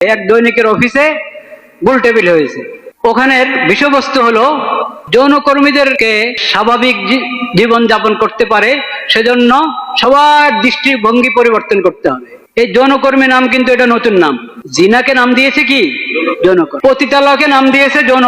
এক দৈনিকের অফিসে গোল টেবিল হয়েছে। ওখানের বিষয়বস্তু হলো, যৌনকর্মীদেরকে স্বাভাবিক জীবন যাপন করতে পারে, সেজন্য সবার দৃষ্টিভঙ্গি পরিবর্তন করতে হবে। এই যৌনকর্মী নাম কিন্তু এটা নতুন নাম। জিনাকে নাম দিয়েছে কি? যৌনকর্মী। পতিতালয়কে নাম দিয়েছে যৌন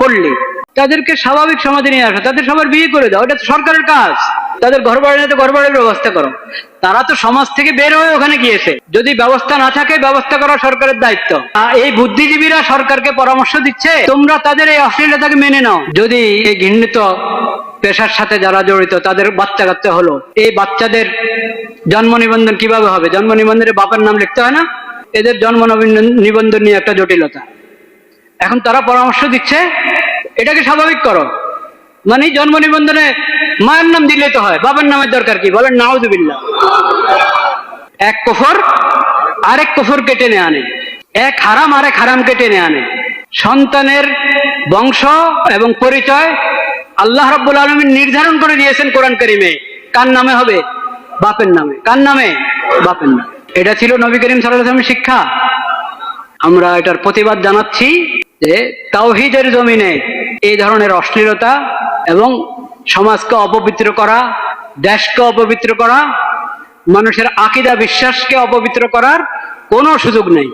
পল্লী তাদেরকে স্বাভাবিক সমাজে নিয়ে আসো, তাদের সবার বিয়ে করে দাও, এটা সরকারের কাজ। তাদের ঘর বাড়ি তো ঘর বাড়ির ব্যবস্থা করো। তারা তো সমাজ থেকে বের হয়ে ওখানে গিয়েছে। যদি ব্যবস্থা না থাকে, ব্যবস্থা করা সরকারের দায়িত্ব। এই বুদ্ধিজীবীরা সরকারকে পরামর্শ দিচ্ছে, তোমরা তাদের এই অশ্লীলতাকে মেনে নাও। যদি এই ঘৃণিত পেশার সাথে যারা জড়িত, তাদের বাচ্চা কাচ্চা হলো, এই বাচ্চাদের জন্ম নিবন্ধন কীভাবে হবে? জন্ম নিবন্ধনে বাপের নাম লিখতে হয় না? এদের জন্ম নিবন্ধন- নিবন্ধন নিয়ে একটা জটিলতা। এখন তারা পরামর্শ দিচ্ছে, এটাকে স্বাভাবিক করো। মানে জন্ম নিবন্ধনে মায়ের নাম দিলে তো হয়, বাবার নামের দরকার কি? বলেন, নাউজুবিল্লাহ। এক কফর আরেক কফরকে টেনে আনে। এক হারাম আরেক হারাম কেটে টেনে আনে। সন্তানের বংশ এবং পরিচয় আল্লাহ রাব্বুল আলমিন নির্ধারণ করে দিয়েছেন কোরআন করিমে। কার নামে হবে? বাপের নামে। কার নামে? বাপের নামে। এটা ছিল নবী করিম সাল্লাহ শিক্ষা। আমরা এটার প্রতিবাদ জানাচ্ছি যে তাওহিদের জমিনে এই ধরনের অশ্লীলতা এবং সমাজকে অপবিত্র করা, দেশকে অপবিত্র করা, মানুষের আকিদা, বিশ্বাসকে অপবিত্র করার কোনো সুযোগ নেই।